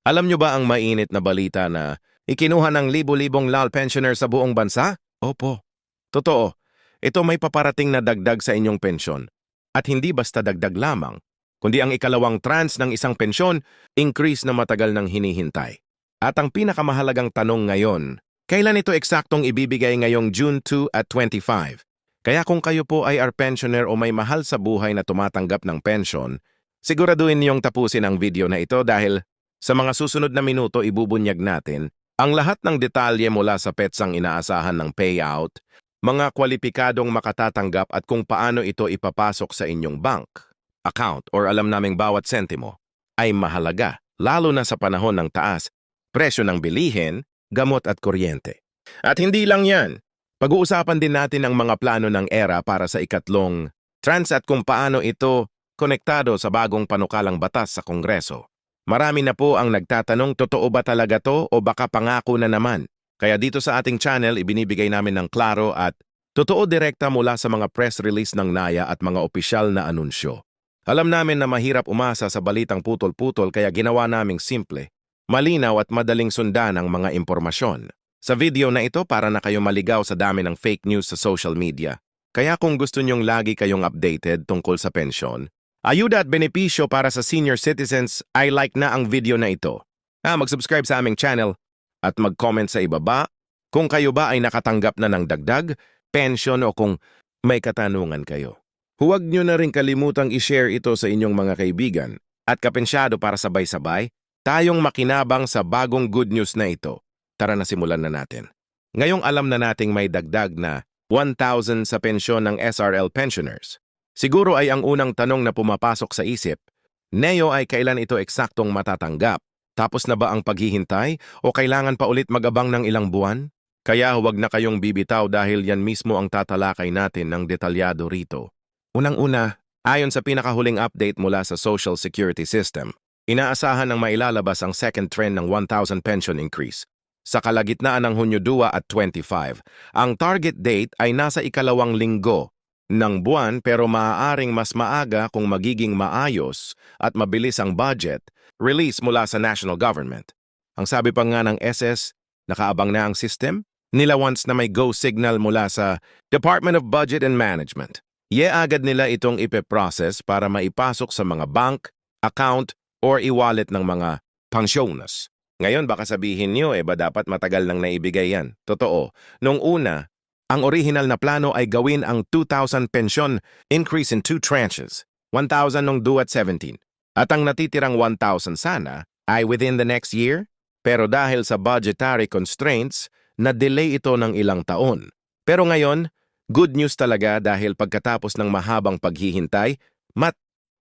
Alam nyo ba ang mainit na balita na ikinuha ng libo-libong LAL pensioner sa buong bansa? Opo. Totoo. Ito may paparating na dagdag sa inyong pensyon. At hindi basta dagdag lamang, kundi ang ikalawang trans ng isang pensyon, increase na matagal ng hinihintay. At ang pinakamahalagang tanong ngayon, kailan ito eksaktong ibibigay ngayong June 2 at 25? Kaya kung kayo po ay our pensioner o may mahal sa buhay na tumatanggap ng pension, siguraduhin niyong tapusin ang video na ito dahil sa mga susunod na minuto ibubunyag natin ang lahat ng detalye mula sa petsang inaasahan ng payout, mga kwalipikadong makatatanggap at kung paano ito ipapasok sa inyong bank, account or alam naming bawat sentimo ay mahalaga, lalo na sa panahon ng taas, presyo ng bilihin, gamot at kuryente. At hindi lang yan, pag-uusapan din natin ang mga plano ng ERA para sa ikatlong trans at kung paano ito konektado sa bagong panukalang batas sa Kongreso. Marami na po ang nagtatanong totoo ba talaga to o baka pangako na naman. Kaya dito sa ating channel ibinibigay namin ng klaro at totoo direkta mula sa mga press release ng NAYA at mga opisyal na anunsyo. Alam namin na mahirap umasa sa balitang putol-putol kaya ginawa naming simple, malinaw at madaling sundan ang mga impormasyon. Sa video na ito para na kayo maligaw sa dami ng fake news sa social media. Kaya kung gusto nyong lagi kayong updated tungkol sa pensyon, ayuda at benepisyo para sa senior citizens ay like na ang video na ito. Ah, mag-subscribe sa aming channel at mag-comment sa ibaba kung kayo ba ay nakatanggap na ng dagdag, pension o kung may katanungan kayo. Huwag nyo na rin kalimutang i-share ito sa inyong mga kaibigan at kapensyado para sabay-sabay tayong makinabang sa bagong good news na ito. Tara na simulan na natin. Ngayong alam na nating may dagdag na 1,000 sa pensyon ng SRL pensioners. Siguro ay ang unang tanong na pumapasok sa isip, Neo ay kailan ito eksaktong matatanggap? Tapos na ba ang paghihintay o kailangan pa ulit magabang ng ilang buwan? Kaya huwag na kayong bibitaw dahil yan mismo ang tatalakay natin ng detalyado rito. Unang-una, ayon sa pinakahuling update mula sa Social Security System, inaasahan ng mailalabas ang second trend ng 1,000 pension increase. Sa kalagitnaan ng Hunyo 2 at 25, ang target date ay nasa ikalawang linggo ng buwan pero maaaring mas maaga kung magiging maayos at mabilis ang budget release mula sa national government. Ang sabi pa nga ng SS, nakaabang na ang system, nila once na may go signal mula sa Department of Budget and Management. Ye agad nila itong ipe-process para maipasok sa mga bank, account, or e-wallet ng mga pensyonas. Ngayon baka sabihin niyo, eh ba dapat matagal nang naibigay yan? Totoo. Nung una, ang original na plano ay gawin ang 2,000 pensyon increase in two tranches, 1,000 nung due at 17. At ang natitirang 1,000 sana ay within the next year, pero dahil sa budgetary constraints, na-delay ito ng ilang taon. Pero ngayon, good news talaga dahil pagkatapos ng mahabang paghihintay, mat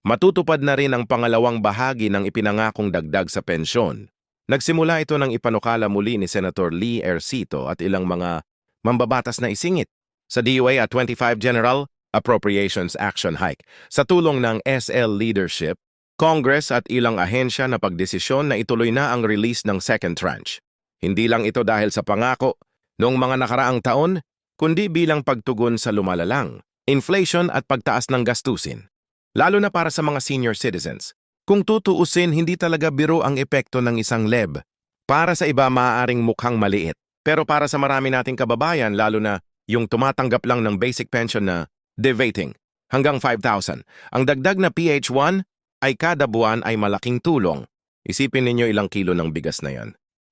matutupad na rin ang pangalawang bahagi ng ipinangakong dagdag sa pensyon. Nagsimula ito ng ipanukala muli ni Senator Lee Ercito at ilang mga mambabatas na isingit sa DOA at 25 General Appropriations Action Hike. Sa tulong ng SL Leadership, Congress at ilang ahensya na pagdesisyon na ituloy na ang release ng second tranche. Hindi lang ito dahil sa pangako noong mga nakaraang taon, kundi bilang pagtugon sa lumalalang, inflation at pagtaas ng gastusin. Lalo na para sa mga senior citizens. Kung tutuusin, hindi talaga biro ang epekto ng isang leb. Para sa iba, maaaring mukhang maliit. Pero para sa marami nating kababayan, lalo na yung tumatanggap lang ng basic pension na devating, hanggang 5,000. Ang dagdag na PH1 ay kada buwan ay malaking tulong. Isipin ninyo ilang kilo ng bigas na yan.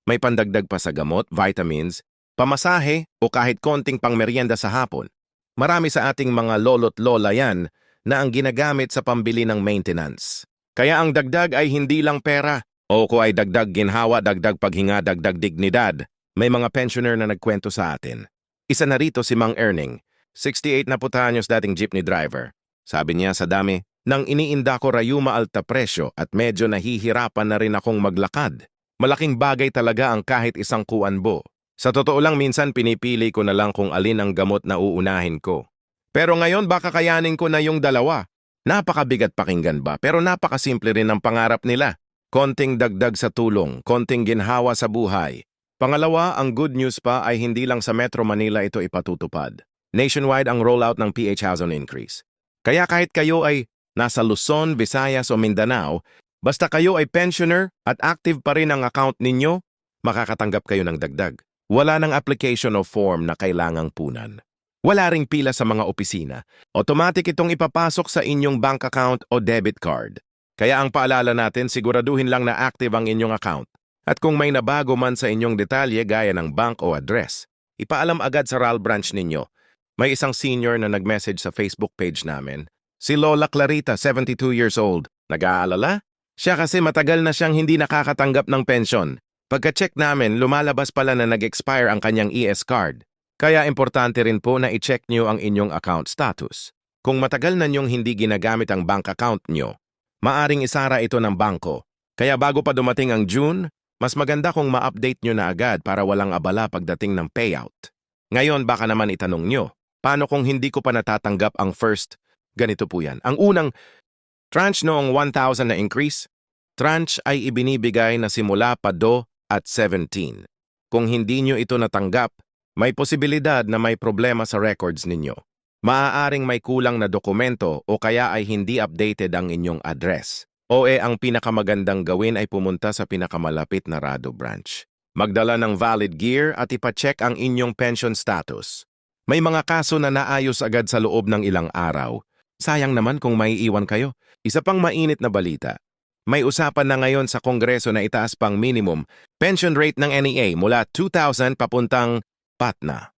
May pandagdag pa sa gamot, vitamins, pamasahe o kahit konting pangmeryenda sa hapon. Marami sa ating mga lolo't lola yan na ang ginagamit sa pambili ng maintenance. Kaya ang dagdag ay hindi lang pera o ko ay dagdag ginhawa, dagdag paghinga, dagdag dignidad. May mga pensioner na nagkwento sa atin. Isa na rito si Mang Erning, 68 na putanyos dating jeepney driver. Sabi niya sa dami, nang iniinda ko rayuma alta presyo at medyo nahihirapan na rin akong maglakad. Malaking bagay talaga ang kahit isang kuanbo. Sa totoo lang minsan pinipili ko na lang kung alin ang gamot na uunahin ko. Pero ngayon baka kayanin ko na yung dalawa. Napakabigat pakinggan ba pero napakasimple rin ang pangarap nila. Konting dagdag sa tulong, konting ginhawa sa buhay. Pangalawa, ang good news pa ay hindi lang sa Metro Manila ito ipatutupad. Nationwide ang rollout ng PH Housing Increase. Kaya kahit kayo ay nasa Luzon, Visayas o Mindanao, Basta kayo ay pensioner at active pa rin ang account ninyo, makakatanggap kayo ng dagdag. Wala ng application o form na kailangang punan. Wala ring pila sa mga opisina. Automatic itong ipapasok sa inyong bank account o debit card. Kaya ang paalala natin, siguraduhin lang na active ang inyong account. At kung may nabago man sa inyong detalye gaya ng bank o address, ipaalam agad sa RAL branch ninyo. May isang senior na nag-message sa Facebook page namin. Si Lola Clarita, 72 years old. Nag-aalala? Siya kasi matagal na siyang hindi nakakatanggap ng pensyon. Pagka-check namin, lumalabas pala na nag-expire ang kanyang ES card. Kaya importante rin po na i-check nyo ang inyong account status. Kung matagal na nyong hindi ginagamit ang bank account nyo, maaring isara ito ng bangko. Kaya bago pa dumating ang June, mas maganda kung ma-update nyo na agad para walang abala pagdating ng payout. Ngayon baka naman itanong nyo, paano kung hindi ko pa natatanggap ang first? Ganito po yan. Ang unang, tranche noong 1,000 na increase, tranche ay ibinibigay na simula pa do at 17. Kung hindi nyo ito natanggap, may posibilidad na may problema sa records ninyo. Maaaring may kulang na dokumento o kaya ay hindi updated ang inyong address. O e ang pinakamagandang gawin ay pumunta sa pinakamalapit na Rado branch. Magdala ng valid gear at ipacheck ang inyong pension status. May mga kaso na naayos agad sa loob ng ilang araw. Sayang naman kung may iwan kayo. Isa pang mainit na balita. May usapan na ngayon sa Kongreso na itaas pang minimum pension rate ng NEA mula 2,000 papuntang patna.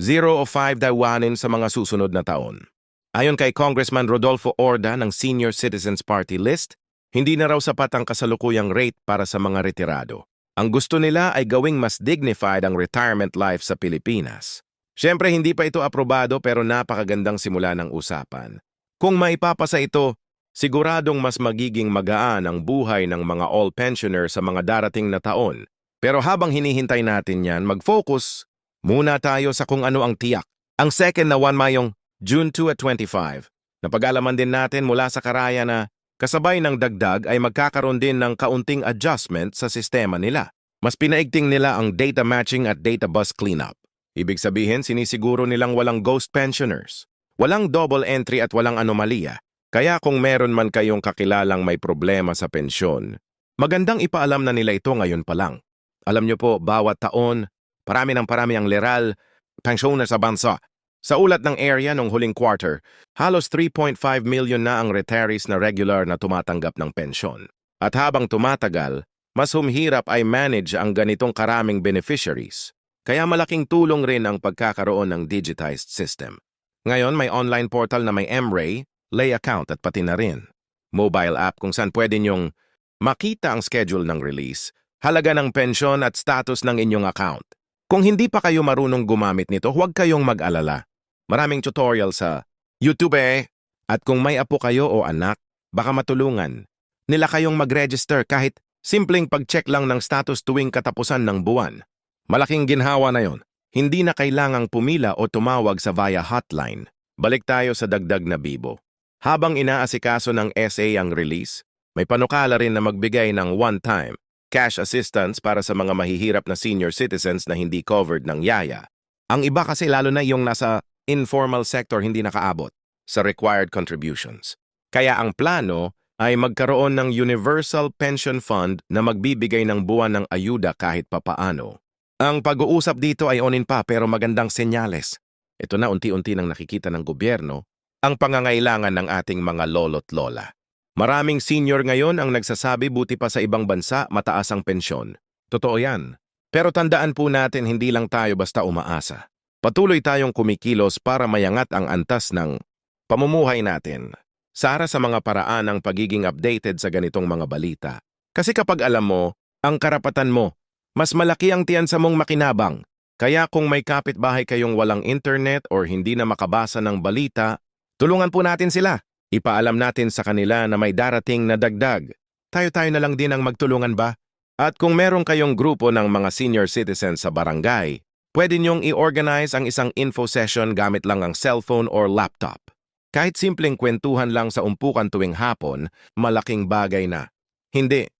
0 o 5 dawanin sa mga susunod na taon. Ayon kay Congressman Rodolfo Orda ng Senior Citizens Party List, hindi na raw sapat ang kasalukuyang rate para sa mga retirado. Ang gusto nila ay gawing mas dignified ang retirement life sa Pilipinas. Siyempre hindi pa ito aprobado pero napakagandang simula ng usapan. Kung maipapasa ito, siguradong mas magiging magaan ang buhay ng mga all pensioner sa mga darating na taon. Pero habang hinihintay natin yan, mag-focus muna tayo sa kung ano ang tiyak. Ang second na one mayong June 2 at 25. Napag-alaman din natin mula sa karaya na kasabay ng dagdag ay magkakaroon din ng kaunting adjustment sa sistema nila. Mas pinaigting nila ang data matching at data bus cleanup. Ibig sabihin, sinisiguro nilang walang ghost pensioners. Walang double entry at walang anomalya. Kaya kung meron man kayong kakilalang may problema sa pensyon, magandang ipaalam na nila ito ngayon pa lang. Alam nyo po, bawat taon, parami ng parami ang leral, pensyoner sa bansa. Sa ulat ng area nung huling quarter, halos 3.5 million na ang retirees na regular na tumatanggap ng pensyon. At habang tumatagal, mas humhirap ay manage ang ganitong karaming beneficiaries. Kaya malaking tulong rin ang pagkakaroon ng digitized system. Ngayon may online portal na may MRay, lay account at pati na rin. Mobile app kung saan pwede nyong makita ang schedule ng release, halaga ng pensyon at status ng inyong account. Kung hindi pa kayo marunong gumamit nito, huwag kayong mag-alala. Maraming tutorial sa YouTube eh. At kung may apo kayo o anak, baka matulungan. Nila kayong mag-register kahit simpleng pag-check lang ng status tuwing katapusan ng buwan. Malaking ginhawa na yon. Hindi na kailangang pumila o tumawag sa via hotline. Balik tayo sa dagdag na bibo. Habang inaasikaso ng SA ang release, may panukala rin na magbigay ng one-time cash assistance para sa mga mahihirap na senior citizens na hindi covered ng yaya. Ang iba kasi lalo na yung nasa informal sector hindi nakaabot sa required contributions. Kaya ang plano ay magkaroon ng Universal Pension Fund na magbibigay ng buwan ng ayuda kahit papaano. Ang pag-uusap dito ay onin pa pero magandang senyales. Ito na unti-unti nang nakikita ng gobyerno ang pangangailangan ng ating mga lolo't lola. Maraming senior ngayon ang nagsasabi buti pa sa ibang bansa mataas ang pensyon. Totoo yan. Pero tandaan po natin hindi lang tayo basta umaasa. Patuloy tayong kumikilos para mayangat ang antas ng pamumuhay natin. Sara sa mga paraan ng pagiging updated sa ganitong mga balita. Kasi kapag alam mo, ang karapatan mo, mas malaki ang tiyansa mong makinabang. Kaya kung may kapitbahay kayong walang internet or hindi na makabasa ng balita, tulungan po natin sila. Ipaalam natin sa kanila na may darating na dagdag. Tayo-tayo na lang din ang magtulungan ba? At kung meron kayong grupo ng mga senior citizens sa barangay, pwede niyong i-organize ang isang info session gamit lang ang cellphone or laptop. Kahit simpleng kwentuhan lang sa umpukan tuwing hapon, malaking bagay na. Hindi,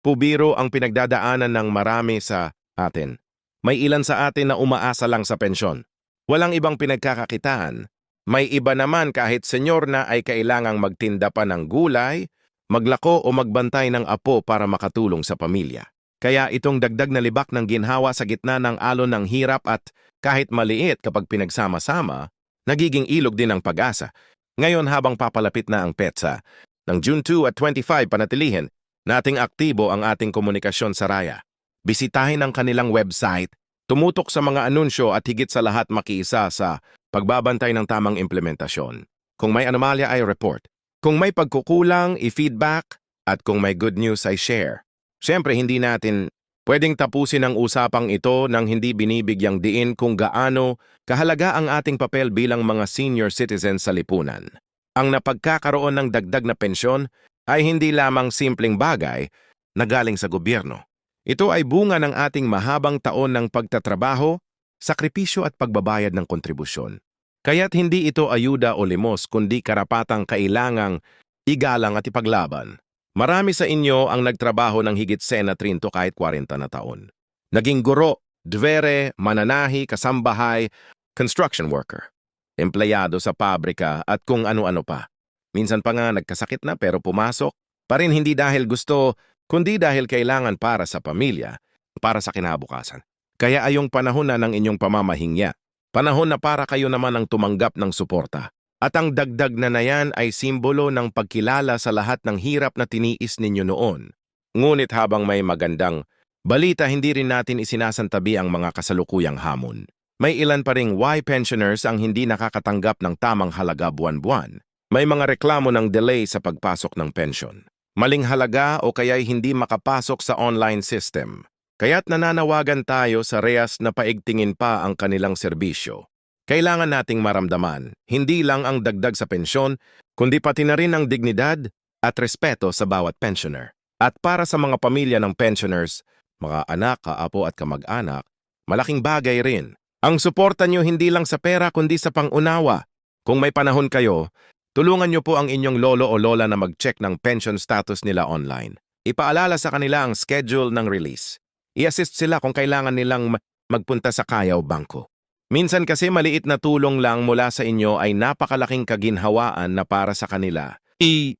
Pubiro ang pinagdadaanan ng marami sa atin. May ilan sa atin na umaasa lang sa pensyon. Walang ibang pinagkakakitaan. May iba naman kahit senyor na ay kailangang magtinda pa ng gulay, maglako o magbantay ng apo para makatulong sa pamilya. Kaya itong dagdag na libak ng ginhawa sa gitna ng alon ng hirap at kahit maliit kapag pinagsama-sama, nagiging ilog din ang pag-asa. Ngayon habang papalapit na ang petsa, ng June 2 at 25 panatilihin, nating aktibo ang ating komunikasyon sa Raya. Bisitahin ang kanilang website, tumutok sa mga anunsyo at higit sa lahat makiisa sa pagbabantay ng tamang implementasyon. Kung may anomalya ay report. Kung may pagkukulang, i-feedback. At kung may good news ay share. Siyempre, hindi natin pwedeng tapusin ang usapang ito nang hindi binibigyang diin kung gaano kahalaga ang ating papel bilang mga senior citizens sa lipunan. Ang napagkakaroon ng dagdag na pensyon ay hindi lamang simpleng bagay na galing sa gobyerno. Ito ay bunga ng ating mahabang taon ng pagtatrabaho, sakripisyo at pagbabayad ng kontribusyon. Kaya't hindi ito ayuda o limos kundi karapatang kailangang igalang at ipaglaban. Marami sa inyo ang nagtrabaho ng higit sena trinto kahit 40 na taon. Naging guro, dvere, mananahi, kasambahay, construction worker, empleyado sa pabrika at kung ano-ano pa. Minsan pa nga nagkasakit na pero pumasok, pa rin hindi dahil gusto, kundi dahil kailangan para sa pamilya, para sa kinabukasan. Kaya ayong panahon na ng inyong pamamahingya. Panahon na para kayo naman ang tumanggap ng suporta. At ang dagdag na nayan ay simbolo ng pagkilala sa lahat ng hirap na tiniis ninyo noon. Ngunit habang may magandang balita, hindi rin natin isinasantabi ang mga kasalukuyang hamon. May ilan pa ring Y pensioners ang hindi nakakatanggap ng tamang halaga buwan-buwan. May mga reklamo ng delay sa pagpasok ng pension. Maling halaga o kaya'y hindi makapasok sa online system. Kaya't nananawagan tayo sa REAS na paigtingin pa ang kanilang serbisyo. Kailangan nating maramdaman, hindi lang ang dagdag sa pensyon, kundi pati na rin ang dignidad at respeto sa bawat pensioner. At para sa mga pamilya ng pensioners, mga anak, kaapo at kamag-anak, malaking bagay rin. Ang suporta nyo hindi lang sa pera kundi sa pangunawa. Kung may panahon kayo, tulungan nyo po ang inyong lolo o lola na mag-check ng pension status nila online. Ipaalala sa kanila ang schedule ng release. I-assist sila kung kailangan nilang ma- magpunta sa kayaw bangko. Minsan kasi maliit na tulong lang mula sa inyo ay napakalaking kaginhawaan na para sa kanila. I